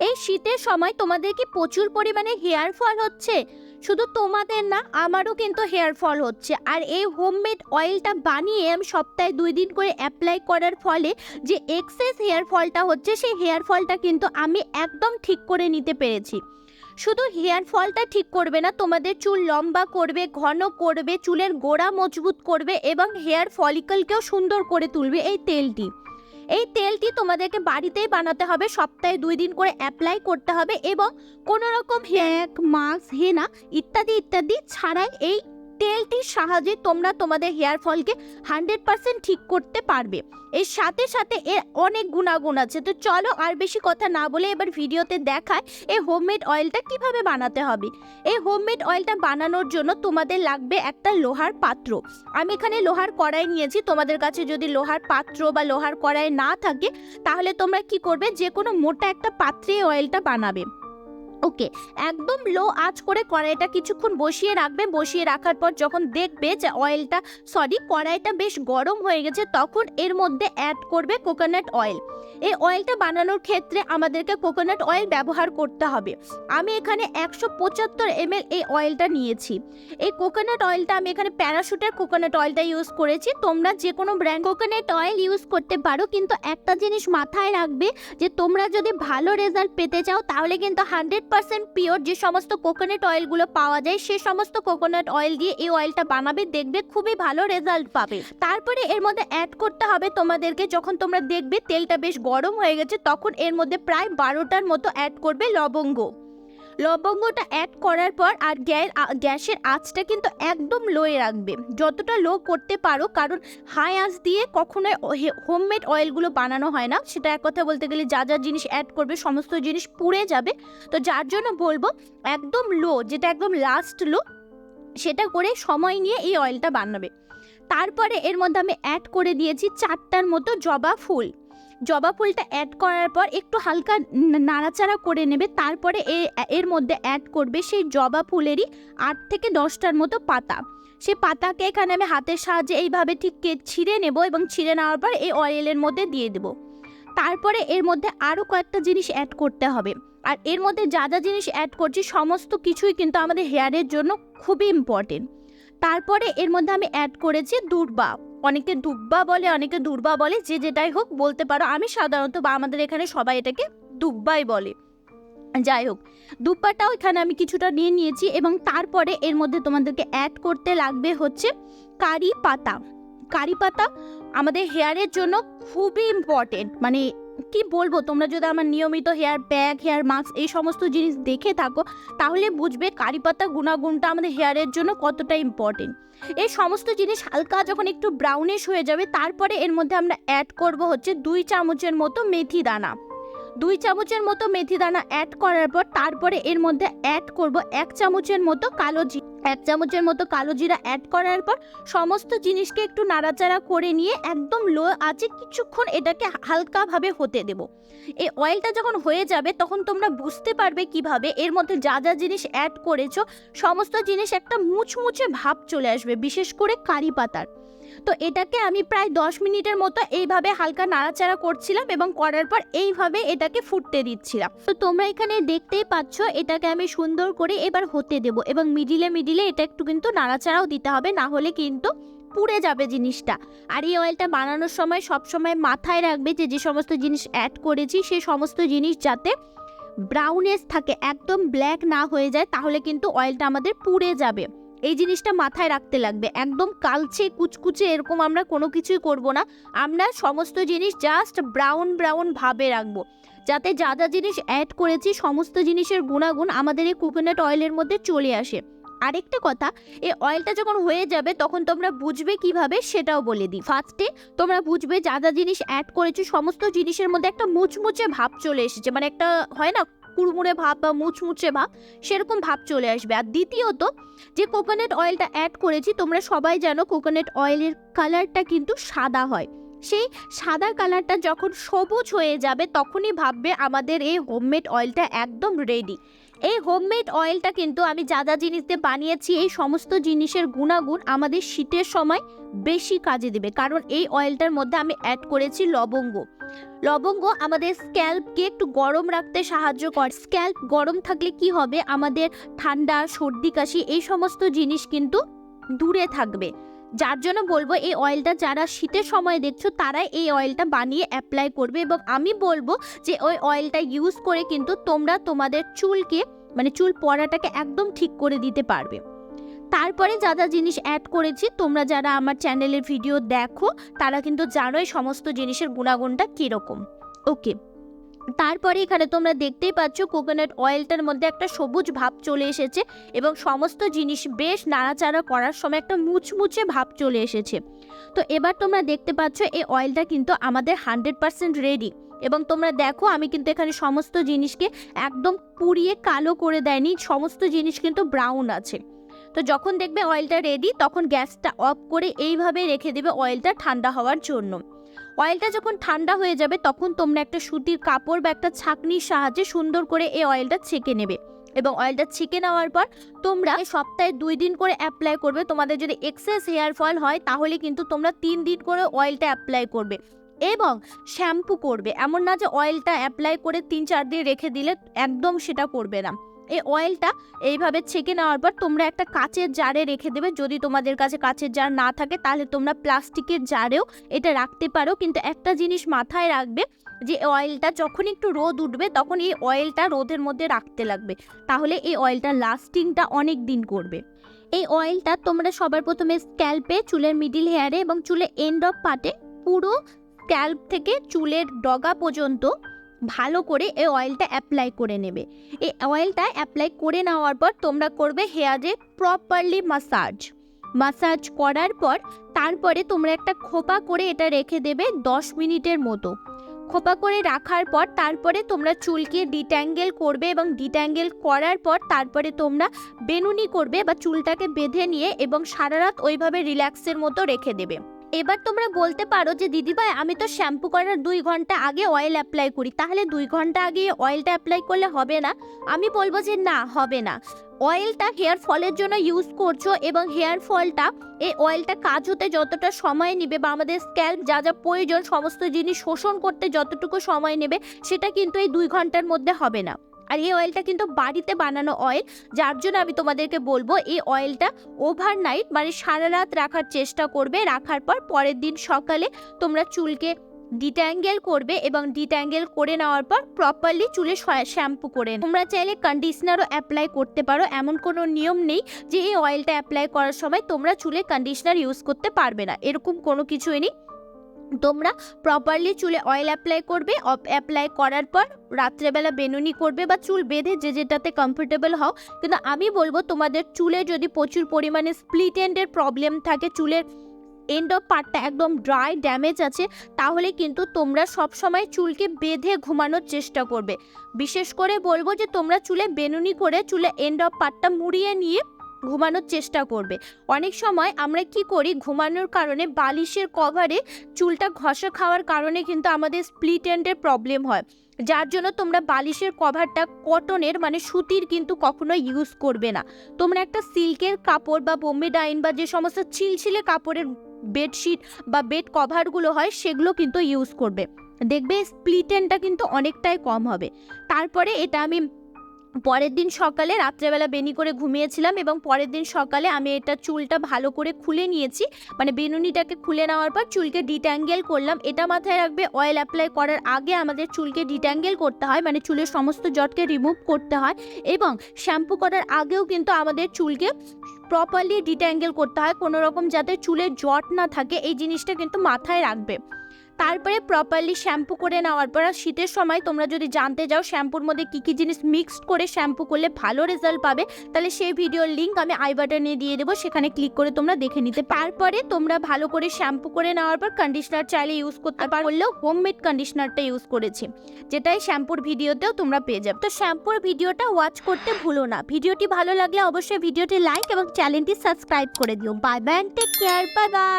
এই শীতের সময় তোমাদের কি প্রচুর পরিমাণে হেয়ার ফল হচ্ছে? শুধু তোমাদের না, আমারও কিন্তু হেয়ার ফল হচ্ছে। আর এই হোমমেড অয়েলটা বানিয়ে আমি সপ্তাহে দুই দিন করে অ্যাপ্লাই করার ফলে যে এক্সেস হেয়ার ফলটা হচ্ছে, সেই হেয়ার ফলটা কিন্তু আমি একদম ঠিক করে নিতে পেরেছি। শুধু হেয়ার ফলটা ঠিক করবে না, তোমাদের চুল লম্বা করবে, ঘন করবে, চুলের গোড়া মজবুত করবে এবং হেয়ার ফলিকলকেও সুন্দর করে তুলবে এই তেলটি। এই তেলটি তোমাদেরকে বাড়িতেই বানাতে হবে। সপ্তাহে দুই দিন করে অ্যাপ্লাই করতে হবে এবং কোনো রকম হ্যাক, মাস্ক, হেনা ইত্যাদি ইত্যাদি ছাড়াই এই তেলটির সাহায্যে তোমরা তোমাদের হেয়ার ফলকে হান্ড্রেড পার্সেন্ট ঠিক করতে পারবে। এর সাথে সাথে এর অনেক গুণাগুণ আছে। তো চলো আর বেশি কথা না বলে এবার ভিডিওতে দেখায় এই হোমমেড অয়েলটা কীভাবে বানাতে হবে। এই হোমমেড অয়েলটা বানানোর জন্য তোমাদের লাগবে একটা লোহার পাত্র। আমি এখানে লোহার কড়াই নিয়েছি। তোমাদের কাছে যদি লোহার পাত্র বা লোহার কড়াই না থাকে, তাহলে তোমরা কি করবে? যে কোনো মোটা একটা পাত্রে অয়েলটা বানাবে। ওকে, একদম লো আঁচ করে কড়াইটা কিছুক্ষণ বসিয়ে রাখবে। বসিয়ে রাখার পর যখন দেখবে যে অয়েলটা সরি কড়াইটা বেশ গরম হয়ে গেছে, তখন এর মধ্যে অ্যাড করবে কোকোনাট অয়েল এই অয়েলটা বানানোর ক্ষেত্রে আমাদেরকে কোকোনাট অয়েল ব্যবহার করতে হবে। আমি এখানে একশো পঁচাত্তর এমএল এই অয়েলটা নিয়েছি। এই কোকোনাট অয়েলটা আমি এখানে প্যারাশুটের কোকোনাট অয়েলটা ইউজ করেছি। তোমরা যে কোনো ব্র্যান্ড কোকোনাট অয়েল ইউজ করতে পারো, কিন্তু একটা জিনিস মাথায় রাখবে যে তোমরা যদি ভালো রেজাল্ট পেতে চাও, তাহলে কিন্তু হান্ড্রেড পার্সেন্ট পিওর যে সমস্ত কোকোনাট অয়েলগুলো পাওয়া যায়, সে সমস্ত কোকোনাট অয়েল দিয়ে এই অয়েলটা বানাবে, দেখবে খুবই ভালো রেজাল্ট পাবে। তারপরে এর মধ্যে অ্যাড করতে হবে তোমাদেরকে, যখন তোমরা দেখবে তেলটা বেশ গরম হয়ে গেছে, তখন এর মধ্যে প্রায় বারোটার মতো অ্যাড করবে লবঙ্গ। লবঙ্গটা অ্যাড করার পর আর গ্যাস গ্যাসের আঁচটা কিন্তু একদম লোয়ে রাখবে। যতটা লো করতে পারো, কারণ হাই আঁচ দিয়ে কখনোই হোমমেড অয়েলগুলো বানানো হয় না। সেটা এক কথা বলতে গেলে যা যা জিনিস অ্যাড করবে, সমস্ত জিনিস পুড়ে যাবে। তো যার জন্য বলব, একদম লো যেটা একদম লাস্ট লো সেটা করে সময় নিয়ে এই অয়েলটা বানাবে। তারপরে এর মধ্যে আমি অ্যাড করে দিয়েছি চারটার মতো জবা ফুল। জবা ফুলটা অ্যাড করার পর একটু হালকা নাড়াচাড়া করে নেবে, তারপরে এ- এর মধ্যে অ্যাড করবে সেই জবা ফুলেরই আট থেকে দশটার মতো পাতা। সেই পাতাকে এখানে আমি হাতের সাহায্যে এইভাবে ঠিক ছিঁড়ে নেব এবং ছিঁড়ে নেওয়ার পর এই অয়েলের মধ্যে দিয়ে দেব। তারপরে এর মধ্যে আরও কয়েকটা জিনিস অ্যাড করতে হবে। আর এর মধ্যে যা যা জিনিস অ্যাড করছি, সমস্ত কিছুই কিন্তু আমাদের হেয়ারের জন্য খুবই ইম্পর্টেন্ট তারপরে এর মধ্যে আমি অ্যাড করেছি দুর্বা। অনেকে দুব্বা বলে, অনেকে দুর্বা বলে, যে যেটাই হোক বলতে পারো। আমি সাধারণত বা আমাদের এখানে সবাই এটাকে দুব্বাই বলে। যাই হোক, দুব্বাটাও এখানে আমি কিছুটা নিয়ে নিয়েছি এবং তারপরে এর মধ্যে তোমাদেরকে অ্যাড করতে লাগবে হচ্ছে কারি পাতা। কারি পাতা আমাদের হেয়ারের জন্য খুবই ইম্পর্টেন্ট মানে কি বলব? তোমরা যদি আমার নিয়মিত হেয়ার প্যাক হেয়ার মাস্ক এই সমস্ত জিনিস দেখে থাকো, তাহলে বুঝবে কারি পাতা গুণাগুণটা আমাদের হেয়ারের জন্য কতটা ইম্পর্টেন্ট এই সমস্ত জিনিস হালকা যখন একটু ব্রাউনিশ হয়ে যাবে, তারপরে এর মধ্যে আমরা অ্যাড করব হচ্ছে দুই চামচের মতো মেথি দানা। দুই চামচের মতো মেথি দানা অ্যাড করার পর তারপরে এর মধ্যে অ্যাড করব এক চামচের মতো কালো জি এক চামচের মতো কালো জিরা অ্যাড করার পর সমস্ত জিনিসকে একটু নাড়াচাড়া করে নিয়ে একদম লো আছে কিছুক্ষণ এটাকে হালকাভাবে হতে দেব। এই অয়েলটা যখন হয়ে যাবে তখন তোমরা বুঝতে পারবে কীভাবে এর মধ্যে যা যা জিনিস অ্যাড করেছ, সমস্ত জিনিস একটা মুচমুচে ভাব চলে আসবে, বিশেষ করে কারি পাতার। তো এটাকে আমি প্রায় দশ মিনিটের মতো এইভাবে হালকা নাড়াচাড়া করছিলাম এবং করার পর এইভাবে এটাকে ফুটতে দিচ্ছিলাম। তো তোমরা এখানে দেখতেই পাচ্ছ এটাকে আমি সুন্দর করে এবার হতে দেব এবং মিডিলে মিডিলে এটা একটু কিন্তু নাড়াচাড়াও দিতে হবে, না হলে কিন্তু পুড়ে যাবে জিনিসটা। আর এই অয়েলটা বানানোর সময় সব সময় মাথায় রাখবে যে যে সমস্ত জিনিস অ্যাড করেছি সেই সমস্ত জিনিস যাতে ব্রাউনেস থাকে, একদম ব্ল্যাক না হয়ে যায়, তাহলে কিন্তু অয়েলটা আমাদের পুড়ে যাবে। এই জিনিসটা মাথায় রাখতে লাগবে। একদম কালচে, কুচকুচে এরকম আমরা কোনো কিছুই করব না। আমরা সমস্ত জিনিস জাস্ট ব্রাউন ব্রাউন ভাবে রাখব। যাতে যা যা জিনিস অ্যাড করেছি, সমস্ত জিনিসের গুণাগুণ আমাদের এই কোকোনাট অয়েলের মধ্যে চলে আসে। আরেকটা কথা, এই অয়েলটা যখন হয়ে যাবে, তখন তোমরা বুঝবে কীভাবে সেটাও বলে দিই। ফার্স্টে তোমরা বুঝবে যা যা জিনিস অ্যাড করেছ, সমস্ত জিনিসের মধ্যে একটা মুচমুচে ভাব চলে এসেছে। মানে একটা, হয় না? কুড়মুড়ে ভাব বা মুচমুচে ভাব, সেরকম ভাব চলে আসবে। আর দ্বিতীয়ত, যে কোকোনাট অয়েলটা অ্যাড করেছি, তোমরা সবাই জানো কোকোনাট অয়েলের কালারটা কিন্তু সাদা হয়। সেই সাদা কালারটা যখন সবুজ হয়ে যাবে, তখনই ভাববে আমাদের এই হোমমেড অয়েলটা একদম রেডি এই হোমমেড অয়েলটা কিন্তু আমি যা যা জিনিস দিয়ে বানিয়েছি, এই সমস্ত জিনিসের গুণাগুণ আমাদের শীতের সময় বেশি কাজে দেবে। কারণ এই অয়েলটার মধ্যে আমি অ্যাড করেছি লবঙ্গ। লবঙ্গ আমাদের স্ক্যাল্পকে একটু গরম রাখতে সাহায্য করে। স্ক্যাল্প গরম থাকলে কি হবে? আমাদের ঠান্ডা, সর্দি, কাশি এই সমস্ত জিনিস কিন্তু দূরে থাকবে। যার জন্য বলব এই অয়েলটা যারা শীতের সময় দেখছ, তারাই এই অয়েলটা বানিয়ে অ্যাপ্লাই করবে এবং আমি বলব যে ওই অয়েলটা ইউজ করে কিন্তু তোমরা তোমাদের চুলকে মানে চুল পড়াটাকে একদম ঠিক করে দিতে পারবে। তারপরে যা যা জিনিস অ্যাড করেছি, তোমরা যারা আমার চ্যানেলের ভিডিও দেখো, তারা কিন্তু জানোই সমস্ত জিনিসের গুণাগুণটা কীরকম। ওকে তারপরে এখানে তোমরা দেখতেই পাচ্ছ কোকোনাট অয়েলটার মধ্যে একটা সবুজ ভাব চলে এসেছে এবং সমস্ত জিনিস বেশ নাড়াচাড়া করার সময় একটা মুচমুচে ভাব চলে এসেছে। তো এবার তোমরা দেখতে পাচ্ছ এই অয়েলটা কিন্তু আমাদের হান্ড্রেড পার্সেন্ট রেডি এবং তোমরা দেখো আমি কিন্তু এখানে সমস্ত জিনিসকে একদম পুড়িয়ে কালো করে দেয়নি, সমস্ত জিনিস কিন্তু ব্রাউন আছে। তো যখন দেখবে অয়েলটা রেডি তখন গ্যাসটা অফ করে এইভাবে রেখে দেবে অয়েলটা ঠান্ডা হওয়ার জন্য। অয়েলটা যখন ঠান্ডা হয়ে যাবে, তখন তোমরা একটা সুতির কাপড় বা একটা ছাঁকনির সাহায্যে সুন্দর করে এই অয়েলটা ছেঁকে নেবে। এবং অয়েলটা ছেঁকে নেওয়ার পর তোমরা সপ্তাহে দুই দিন করে অ্যাপ্লাই করবে। তোমাদের যদি এক্সেস হেয়ার ফল হয়, তাহলে কিন্তু তোমরা তিন দিন করে অয়েলটা অ্যাপ্লাই করবে এবং শ্যাম্পু করবে। এমন না যে অয়েলটা অ্যাপ্লাই করে তিন চার দিন রেখে দিলে একদম সেটা করবে না। এই অয়েলটা এইভাবে ছেঁকে নেওয়ার পর তোমরা একটা কাচের জারে রেখে দেবে। যদি তোমাদের কাছে কাচের জার না থাকে, তাহলে তোমরা প্লাস্টিকের জারেও এটা রাখতে পারো। কিন্তু একটা জিনিস মাথায় রাখবে যে অয়েলটা যখন একটু রোদ উঠবে, তখন এই অয়েলটা রোদের মধ্যে রাখতে লাগবে। তাহলে এই অয়েলটা লাস্টিংটা অনেক দিন করবে। এই অয়েলটা তোমরা সবার প্রথমে স্ক্যাল্পে চুলের মিডিল হেয়ারে এবং চুলের এন্ড অফ পার্টে পুরো স্ক্যাল্প থেকে চুলের ডগা পর্যন্ত ভালো করে এই অয়েলটা অ্যাপ্লাই করে নেবে। এই অয়েলটা অ্যাপ্লাই করে নেওয়ার পর তোমরা করবে হেয়ারে প্রপারলি মাসাজ মাসাজ করার পর তারপরে তোমরা একটা খোপা করে এটা রেখে দেবে দশ মিনিটের মতো। খোপা করে রাখার পর তারপরে তোমরা চুলকে ডিট্যাঙ্গেল করবে এবং ডিট্যাঙ্গেল করার পর তারপরে তোমরা বেনুনি করবে বা চুলটাকে বেঁধে নিয়ে এবং সারা রাত ওইভাবে রিল্যাক্সের মতো রেখে দেবে। এবার তোমরা বলতে পারো যে, দিদিভাই, আমি তো শ্যাম্পু করার দুই ঘণ্টা আগে অয়েল অ্যাপ্লাই করি। তাহলে দুই ঘণ্টা আগে অয়েলটা অ্যাপ্লাই করলে হবে না? আমি বলব যে, না, হবে না। অয়েলটা হেয়ার ফলের জন্য ইউজ করছ এবং হেয়ার ফলটা এই অয়েলটা কাজ হতে যতটা সময় নেবে বা আমাদের স্ক্যাল্প যা যা প্রয়োজন, সমস্ত জিনিস শোষণ করতে যতটুকু সময় নেবে, সেটা কিন্তু এই দুই ঘণ্টার মধ্যে হবে না। আর এই অয়েলটা কিন্তু বাড়িতে বানানো অয়েল যার জন্য আমি তোমাদেরকে বলব এই অয়েলটা ওভারনাইট মানে সারা রাত রাখার চেষ্টা করবে, রাখার পর পরের দিন সকালে তোমরা চুলকে ডিট্যাঙ্গেল করবে এবং ডিট্যাঙ্গেল করে নেওয়ার পর প্রপারলি চুলে শ্যাম্পু করে তোমরা চাইলে কন্ডিশনারও অ্যাপ্লাই করতে পারো, এমন কোনো নিয়ম নেই যে এই অয়েলটা অ্যাপ্লাই করার সময় তোমরা চুলে কন্ডিশনার ইউজ করতে পারবে না, এরকম কোনো কিছুই নেই। তোমরা প্রপারলি চুলে অয়েল অ্যাপ্লাই করবে অ্যাপ্লাই করার পর রাত্রেবেলা বেনুনি করবে বা চুল বেঁধে যে যেটাতে কমফোর্টেবল হও। কিন্তু আমি বলব তোমাদের চুলে যদি প্রচুর পরিমাণে স্প্লিট এন্ডের প্রবলেম থাকে, চুলের এন্ড অফ পার্টটা একদম ড্রাই ড্যামেজ আছে, তাহলে কিন্তু তোমরা সব সময় চুলকে বেঁধে ঘুমানোর চেষ্টা করবে। বিশেষ করে বলব যে তোমরা চুলে বেনুনি করে চুলে এন্ড অফ পার্টটা মুড়িয়ে নিয়ে ঘুমানোর চেষ্টা করবে। অনেক সময় আমরা কি করি, ঘুমানোর কারণে বালিশের কভারে চুলটা ঘষা খাওয়ার কারণে কিন্তু আমাদের স্প্লিট এন্ডের প্রবলেম হয়। যার জন্য তোমরা বালিশের কভারটা কটনের মানে সুতির কিন্তু কখনো ইউজ করবে না। তোমরা একটা সিল্কের কাপড় বা বোম্বে ডাইন বা যে সমস্ত ছিলছিলে কাপড়ের বেডশিট বা বেড কভারগুলো হয়, সেগুলো কিন্তু ইউজ করবে। দেখবে স্প্লিটেনটা কিন্তু অনেকটাই কম হবে। তারপরে এটা আমি পরের দিন সকালে, রাত্রেবেলা বেনি করে ঘুমিয়েছিলাম এবং পরের দিন সকালে আমি এটা চুলটা ভালো করে খুলে নিয়েছি। মানে বেনুনিটাকে খুলে নেওয়ার পর চুলকে ডিট্যাঙ্গেল করলাম। এটা মাথায় রাখবে অয়েল অ্যাপ্লাই করার আগে আমাদের চুলকে ডিট্যাঙ্গেল করতে হয় মানে চুলের সমস্ত জটকে রিমুভ করতে হয় এবং শ্যাম্পু করার আগেও কিন্তু আমাদের চুলকে প্রপারলি ডিট্যাঙ্গেল করতে হয়। কোনো রকম যাতে চুলের জট না থাকে, এই জিনিসটা কিন্তু মাথায় রাখবে। তারপরে প্রপারলি শ্যাম্পু করে নেওয়ার পর শীতের সময় তোমরা যদি জানতে যাও শ্যাম্পুর মধ্যে কী কী জিনিস মিক্সড করে শ্যাম্পু করলে ভালো রেজাল্ট পাবে, তাহলে সেই ভিডিওর লিঙ্ক আমি আই বাটনে দিয়ে দেবো, সেখানে ক্লিক করে তোমরা দেখে নিতে তারপরে তোমরা ভালো করে শ্যাম্পু করে নেওয়ার পর কন্ডিশনার চাইলে ইউজ করতে পারলেও হোমমেড কন্ডিশনারটা ইউজ করেছি, যেটাই শ্যাম্পুর ভিডিওতেও তোমরা পেয়ে যাবে। তো শ্যাম্পুর ভিডিওটা ওয়াচ করতে ভুলো না। ভিডিওটি ভালো লাগলে অবশ্যই ভিডিওটি লাইক এবং চ্যানেলটি সাবস্ক্রাইব করে দিও। Bye bye take care bye bye